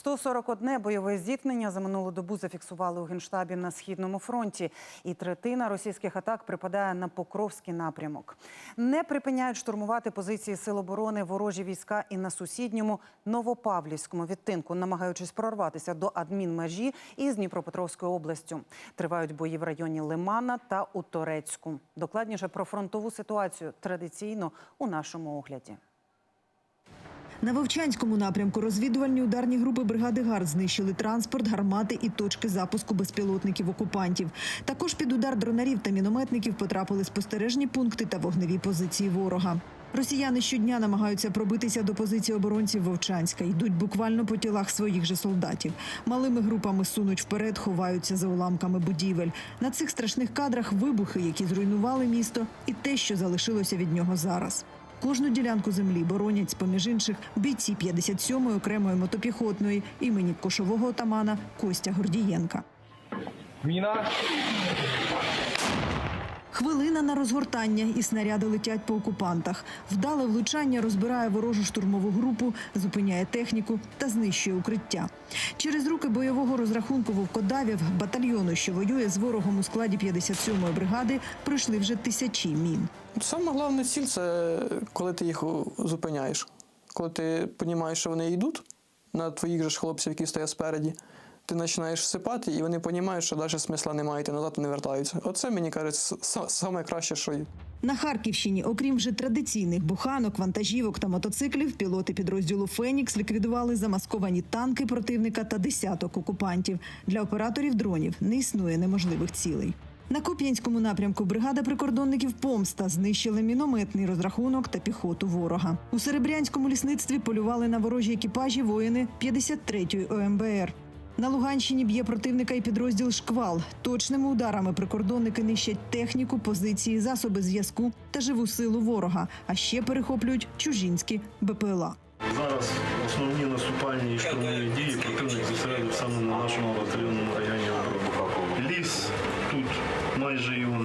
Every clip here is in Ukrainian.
141 бойове зіткнення за минулу добу зафіксували у генштабі на східному фронті, і третина російських атак припадає на Покровський напрямок. Не припиняють штурмувати позиції сил оборони ворожі війська і на сусідньому Новопавлівському відтинку, намагаючись прорватися до адмінмежі із Дніпропетровською областю. Тривають бої в районі Лимана та у Торецьку. Докладніше про фронтову ситуацію традиційно у нашому огляді. На Вовчанському напрямку розвідувальні ударні групи бригади ГАРД знищили транспорт, гармати і точки запуску безпілотників окупантів. Також під удар дронарів та мінометників потрапили спостережні пункти та вогневі позиції ворога. Росіяни щодня намагаються пробитися до позиції оборонців Вовчанська. Йдуть буквально по тілах своїх же солдатів. Малими групами сунуть вперед, ховаються за уламками будівель. На цих страшних кадрах вибухи, які зруйнували місто, і те, що залишилося від нього зараз. Кожну ділянку землі боронять, з-поміж інших, бійці 57-ї окремої мотопіхотної імені кошового отамана Костя Гордієнка. Міна. Хвилина на розгортання і снаряди летять по окупантах. Вдале влучання розбирає ворожу штурмову групу, зупиняє техніку та знищує укриття. Через руки бойового розрахунку вовкодавів батальйону, що воює з ворогом у складі 57-ї бригади, пройшли вже тисячі мін. Саме головне ціль це коли ти їх зупиняєш. Коли ти розумієш, що вони йдуть на твоїх же хлопців, які стоять спереді, ти починаєш всипати, і вони розуміють, що навіть смисла немає, і назад не вертаються. Оце мені кажуть, с- саме що є. На Харківщині, окрім вже традиційних буханок, вантажівок та мотоциклів, пілоти підрозділу Фенікс ліквідували замасковані танки противника та десяток окупантів. Для операторів дронів не існує неможливих цілей. На Куп'янському напрямку бригада прикордонників Помста знищили мінометний розрахунок та піхоту ворога. У Серебрянському лісництві полювали на ворожі екіпажі воїни 53-ї ОМБР. На Луганщині б'є противника і підрозділ Шквал. Точними ударами прикордонники нищать техніку, позиції, засоби зв'язку та живу силу ворога, а ще перехоплюють чужінські БПЛА. Зараз основні наступальні і штурмові дії противник зосередив саме на нашому батальйонному районі. Ліс тут майже сказати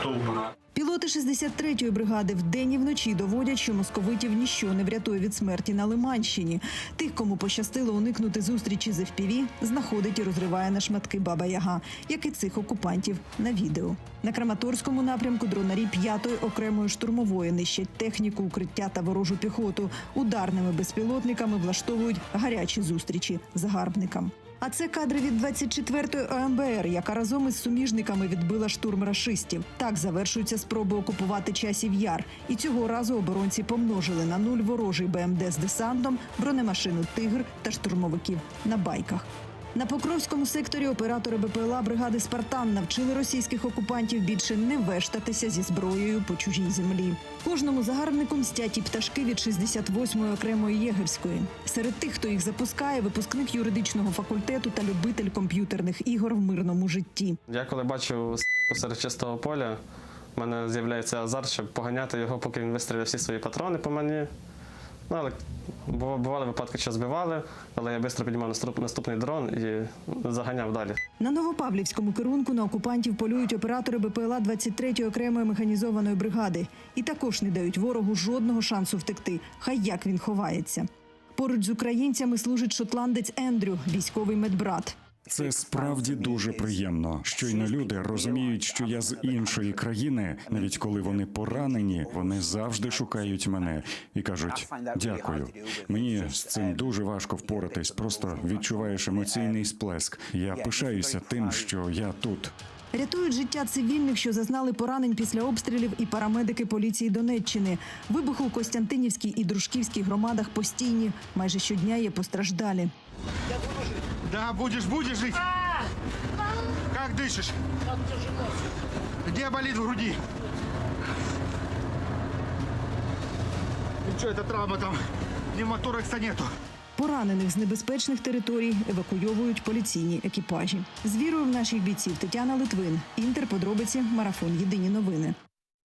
стовбури. Пілоти 63-ї бригади вдень і вночі доводять, що московитів ніщо не врятує від смерті на Лиманщині. Тих, кому пощастило уникнути зустрічі з FPV, знаходить і розриває на шматки Баба Яга, як і цих окупантів на відео. На Краматорському напрямку дронарі 5-ї окремої штурмової нищать техніку, укриття та ворожу піхоту. Ударними безпілотниками влаштовують гарячі зустрічі загарбникам. А це кадри від 24-ї ОМБР, яка разом із суміжниками відбила штурм рашистів. Так завершуються спроби окупувати часів яр. І цього разу оборонці помножили на нуль ворожий БМД з десантом, бронемашину Тигр та штурмовиків на байках. На Покровському секторі оператори БПЛА бригади Спартан навчили російських окупантів більше не вештатися зі зброєю по чужій землі. Кожному загарбнику мстять і пташки від 68-ї окремої єгерської. Серед тих, хто їх запускає, випускник юридичного факультету та любитель комп'ютерних ігор в мирному житті. Я коли бачу серед чистого поля, в мене з'являється азарт, щоб поганяти його, поки він вистріляє всі свої патрони по мені. Ну, але бували випадки, що збивали, але я швидко піднімав наступний дрон і заганяв далі. На Новопавлівському керунку на окупантів полюють оператори БПЛА 23-ї окремої механізованої бригади і також не дають ворогу жодного шансу втекти. Хай як він ховається. Поруч з українцями служить шотландець Ендрю, військовий медбрат. Це справді дуже приємно. Щойно люди розуміють, що я з іншої країни, навіть коли вони поранені, вони завжди шукають мене і кажуть дякую. Мені з цим дуже важко впоратись. Просто відчуваєш емоційний сплеск. Я пишаюся тим, що я тут. Рятують життя цивільних, що зазнали поранень після обстрілів, і парамедики поліції Донеччини. Вибухи у Костянтинівській і Дружківській громадах постійні. Майже щодня є постраждалі. Да, будешь, будешь жить. Как дышишь? Где болит в груди? Ничего, это травма там. Пневмоторакса нету. Поранених з небезпечних територій евакуйовують поліційні екіпажі. З вірою в наших бійців Тетяна Литвин. Інтер подробиці марафон Єдині новини.